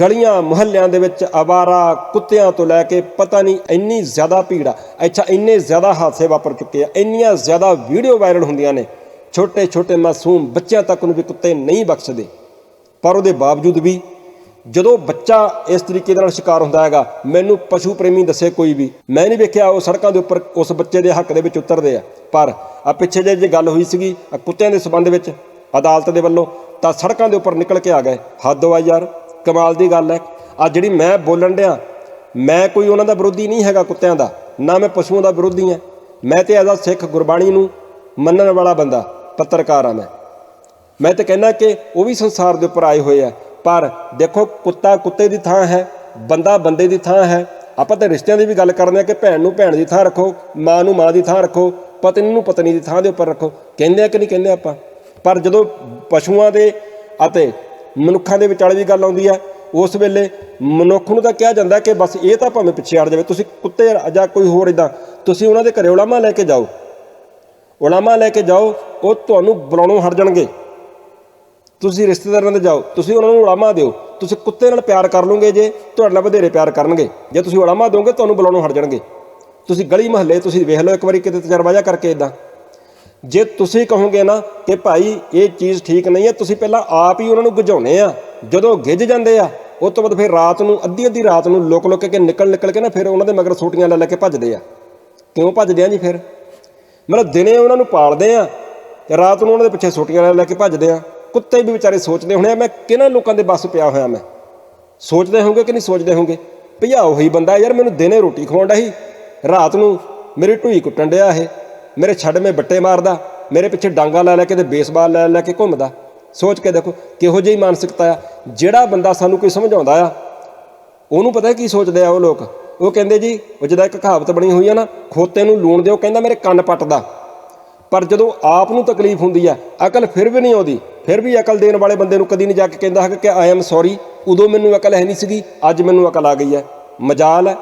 ਗਲੀਆਂ ਮੁਹੱਲਿਆਂ ਦੇ ਵਿੱਚ ਆਵਾਰਾ ਕੁੱਤਿਆਂ ਤੋਂ ਲੈ ਕੇ ਪਤਾ ਨਹੀਂ ਇੰਨੀ ਜ਼ਿਆਦਾ ਭੀੜ ਆ। ਅੱਛਾ ਇੰਨੇ ਜ਼ਿਆਦਾ ਹਾਦਸੇ ਵਾਪਰ ਚੁੱਕੇ ਆ। ਇੰਨੀਆਂ ਜ਼ਿਆਦਾ ਵੀਡੀਓ ਵਾਇਰਲ ਹੁੰਦੀਆਂ ਨੇ। ਛੋਟੇ ਛੋਟੇ ਮਾਸੂਮ ਬੱਚਿਆਂ ਤੱਕ ਨੂੰ ਵੀ ਕੁੱਤੇ ਨਹੀਂ ਬਖਸ਼ਦੇ। ਪਰ ਉਹਦੇ ਬਾਵਜੂਦ ਵੀ ਜਦੋਂ ਬੱਚਾ ਇਸ ਤਰੀਕੇ ਦੇ ਨਾਲ ਸ਼ਿਕਾਰ ਹੁੰਦਾ ਹੈਗਾ, ਮੈਨੂੰ ਪਸ਼ੂ ਪ੍ਰੇਮੀ ਦੱਸੇ ਕੋਈ ਵੀ। ਮੈਂ ਨਹੀਂ ਵੇਖਿਆ ਉਹ ਸੜਕਾਂ ਦੇ ਉੱਪਰ ਉਸ ਬੱਚੇ ਦੇ ਹੱਕ ਦੇ ਵਿੱਚ ਉਤਰਦੇ ਆ। ਪਰ ਆ ਪਿੱਛੇ ਜੇ ਜੇ ਗੱਲ ਹੋਈ ਸੀਗੀ ਕੁੱਤਿਆਂ ਦੇ ਸਬੰਧ ਵਿੱਚ ਅਦਾਲਤ ਦੇ ਵੱਲੋਂ, ਤਾਂ ਸੜਕਾਂ ਦੇ ਉੱਪਰ ਨਿਕਲ ਕੇ ਆ ਗਏ। ਹੱਦ ਵਾ ਯਾਰ। ਕਮਾਲ ਦੀ ਗੱਲ ਹੈ। ਆ ਜਿਹੜੀ ਮੈਂ ਬੋਲਣ ਡਿਆ, ਮੈਂ ਕੋਈ ਉਹਨਾਂ ਦਾ ਵਿਰੋਧੀ ਨਹੀਂ ਹੈਗਾ ਕੁੱਤਿਆਂ ਦਾ, ਨਾ ਮੈਂ ਪਸ਼ੂਆਂ ਦਾ ਵਿਰੋਧੀ ਹਾਂ। ਮੈਂ ਤੇ ਐਜ਼ ਸਿੱਖ ਗੁਰਬਾਣੀ ਨੂੰ ਮੰਨਣ ਵਾਲਾ ਬੰਦਾ, ਪੱਤਰਕਾਰ ਆ ਮੈਂ। ਮੈਂ ਤਾਂ ਕਹਿੰਦਾ ਕਿ ਉਹ ਵੀ ਸੰਸਾਰ ਦੇ ਉੱਪਰ ਆਏ ਹੋਏ ਆ। ਪਰ ਦੇਖੋ, ਕੁੱਤਾ ਕੁੱਤੇ ਦੀ ਥਾਂ ਹੈ, ਬੰਦਾ ਬੰਦੇ ਦੀ ਥਾਂ ਹੈ। ਆਪਾਂ ਤਾਂ ਰਿਸ਼ਤਿਆਂ ਦੀ ਵੀ ਗੱਲ ਕਰਦੇ ਆ ਕਿ ਭੈਣ ਨੂੰ ਭੈਣ ਦੀ ਥਾਂ ਰੱਖੋ, ਮਾਂ ਨੂੰ ਮਾਂ ਦੀ ਥਾਂ ਰੱਖੋ, ਪਤਨੀ ਨੂੰ ਪਤਨੀ ਦੀ ਥਾਂ ਦੇ ਉੱਪਰ ਰੱਖੋ। ਕਹਿੰਦੇ ਆ ਕਿ ਨਹੀਂ ਕਹਿੰਦੇ ਆਪਾਂ? ਪਰ ਜਦੋਂ ਪਸ਼ੂਆਂ ਦੇ ਅਤੇ ਮਨੁੱਖਾਂ ਦੇ ਵਿਚਾਲੇ ਵੀ ਗੱਲ ਆਉਂਦੀ ਹੈ। ਉਸ ਵੇਲੇ ਮਨੁੱਖ ਨੂੰ ਤਾਂ ਕਿਹਾ ਜਾਂਦਾ ਕਿ ਬਸ ਇਹ ਤਾਂ ਭਾਵੇਂ ਪਿੱਛੇ ਹਟ ਜਾਵੇ, ਤੁਸੀਂ ਕੁੱਤੇ ਜਾਂ ਕੋਈ ਹੋਰ ਇਦਾਂ ਤੁਸੀਂ ਉਹਨਾਂ ਦੇ ਘਰੇ ਉਲਾਮਾ ਲੈ ਕੇ ਜਾਓ। ਉਲਾਮਾ ਲੈ ਕੇ ਜਾਓ, ਉਹ ਤੁਹਾਨੂੰ ਬੁਲਾਉਣੋਂ ਹਟ ਜਾਣਗੇ। ਤੁਸੀਂ ਰਿਸ਼ਤੇਦਾਰਾਂ ਦੇ ਜਾਓ, ਤੁਸੀਂ ਉਹਨਾਂ ਨੂੰ ਉਲਾਮਾ ਦਿਓ, ਤੁਸੀਂ ਕੁੱਤੇ ਨਾਲ ਪਿਆਰ ਕਰ ਲਓਗੇ ਜੇ, ਤੁਹਾਡੇ ਨਾਲ ਵਧੇਰੇ ਪਿਆਰ ਕਰਨਗੇ। ਜੇ ਤੁਸੀਂ ਉਲਾਮਾ ਦੋਗੇ ਤੁਹਾਨੂੰ ਬੁਲਾਉਣੋਂ ਹਟ ਜਾਣਗੇ। ਤੁਸੀਂ ਗਲੀ ਮਹੱਲੇ, ਤੁਸੀਂ ਵੇਖ ਲਓ ਇੱਕ ਵਾਰੀ ਕਿਤੇ ਤਜਰਬਾ ਜਾ ਕਰਕੇ ਇਦਾਂ ਜੇ ਤੁਸੀਂ ਕਹੋਗੇ ਨਾ ਕਿ ਭਾਈ ਇਹ ਚੀਜ਼ ਠੀਕ ਨਹੀਂ ਹੈ, ਤੁਸੀਂ ਪਹਿਲਾਂ ਆਪ ਹੀ ਉਹਨਾਂ ਨੂੰ ਗਝਾਉਣੇ ਆ। ਜਦੋਂ ਗਿੱਜ ਜਾਂਦੇ ਆ, ਉਸ ਤੋਂ ਬਾਅਦ ਫਿਰ ਰਾਤ ਨੂੰ, ਅੱਧੀ ਅੱਧੀ ਰਾਤ ਨੂੰ ਲੁਕ ਲੁਕ ਕੇ ਨਿਕਲ ਨਿਕਲ ਕੇ ਨਾ ਫਿਰ ਉਹਨਾਂ ਦੇ ਮਗਰ ਸੋਟੀਆਂ ਲੈ ਲੈ ਕੇ ਭੱਜਦੇ ਆ। ਕਿਉਂ ਭੱਜਦੇ ਆ ਜੀ ਫਿਰ? ਮਤਲਬ ਦਿਨੇ ਉਹਨਾਂ ਨੂੰ ਪਾਲਦੇ ਆ ਤੇ ਰਾਤ ਨੂੰ ਉਹਨਾਂ ਦੇ ਪਿੱਛੇ ਸੋਟੀਆਂ ਲੈ ਲੈ ਕੇ ਭੱਜਦੇ ਆ। ਕੁੱਤੇ ਵੀ ਵਿਚਾਰੇ ਸੋਚਦੇ ਹੋਣੇ ਆ, ਮੈਂ ਕਿਹਨਾਂ ਲੋਕਾਂ ਦੇ ਬਸ ਪਿਆ ਹੋਇਆ ਮੈਂ? ਸੋਚਦੇ ਹੋਗੇ ਕਿ ਨਹੀਂ ਸੋਚਦੇ ਹੋਗੇ ਭਈਆ ਉਹੀ ਬੰਦਾ ਯਾਰ, ਮੈਨੂੰ ਦਿਨੇ ਰੋਟੀ ਖਵਾਉਂਦਾ ਸੀ। ਰਾਤ ਨੂੰ ਮੇਰੀ ਢੂਈ ਕੁੱਟਣ ਡਿਆ ਇਹ। ਮੇਰੇ ਛੱਡ ਮੇ ਬੱਟੇ ਮਾਰਦਾ, ਮੇਰੇ ਪਿੱਛੇ ਡਾਂਗਾ ਲੈ ਲੈ ਕੇ ਤੇ ਬੇਸਬਾਲ ਲੈ ਲੈ ਕੇ ਘੁੰਮਦਾ। ਸੋਚ ਕੇ ਦੇਖੋ, ਕਿਹੋ ਜਿਹੀ ਮਾਨਸਿਕਤਾ ਆ, ਜਿਹੜਾ ਬੰਦਾ ਸਾਨੂੰ ਕੋਈ ਸਮਝਾਉਂਦਾ ਆ, ਉਹਨੂੰ ਪਤਾ ਕੀ ਸੋਚਦੇ ਆ ਉਹ ਲੋਕ? ਉਹ ਕਹਿੰਦੇ ਜੀ, ਉਹ ਜਿਹਦਾ ਇੱਕ ਕਹਾਵਤ ਬਣੀ ਹੋਈ ਆ ਨਾ, ਖੋਤੇ ਨੂੰ ਲੂਣ ਦਿਓ, ਕਹਿੰਦਾ ਮੇਰੇ ਕੰਨ ਪੱਟਦਾ। ਪਰ ਜਦੋਂ ਆਪ ਨੂੰ ਤਕਲੀਫ ਹੁੰਦੀ ਆ, ਅਕਲ ਫਿਰ ਵੀ ਨਹੀਂ ਆਉਂਦੀ, ਫਿਰ ਵੀ ਅਕਲ ਦੇਣ ਵਾਲੇ ਬੰਦੇ ਨੂੰ ਕਦੀ ਨਹੀਂ ਜਾ ਕੇ ਕਹਿੰਦਾ ਹੈ ਕਿ ਆਈ ਐਮ ਸੌਰੀ ਉਦੋਂ ਮੈਨੂੰ ਅਕਲ ਹੈ ਨਹੀਂ ਸੀਗੀ, ਅੱਜ ਮੈਨੂੰ ਅਕਲ ਆ ਗਈ ਹੈ। ਮਜਾਲ ਹੈ।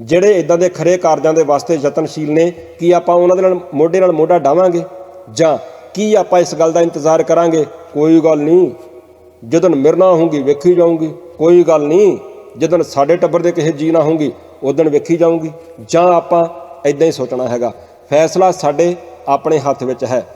ਜਿਹੜੇ ਇਦਾਂ ਦੇ ਖਰੇ ਕਾਰਜਾਂ ਦੇ ਵਾਸਤੇ ਯਤਨਸ਼ੀਲ ਨੇ, ਕੀ ਆਪਾਂ ਉਹਨਾਂ ਦੇ ਨਾਲ, ਮੋਢੇ ਨਾਲ ਮੋਢਾ ਡਾਵਾਂਗੇ? ਜਾਂ ਕੀ ਆਪਾਂ ਇਸ ਗੱਲ ਦਾ ਇੰਤਜ਼ਾਰ ਕਰਾਂਗੇ? ਕੋਈ ਗੱਲ ਨਹੀਂ। ਜਦੋਂ ਮਿਰਨਾ ਹੋਊਗੀ, ਵੇਖੀ ਜਾਊਂਗੀ। ਕੋਈ ਗੱਲ ਨਹੀਂ। ਜਦੋਂ ਸਾਡੇ ਟੱਬਰ ਦੇ ਕਿਸੇ ਜੀ ਨਾ ਹੋਊਗੀ ਉਦੋਂ ਵੇਖੀ ਜਾਊਗੀ। ਜਾਂ ਆਪਾਂ ਇਦਾਂ ਹੀ ਸੋਚਣਾ ਹੈਗਾ। ਫੈਸਲਾ ਸਾਡੇ ਆਪਣੇ ਹੱਥ ਵਿੱਚ ਹੈ।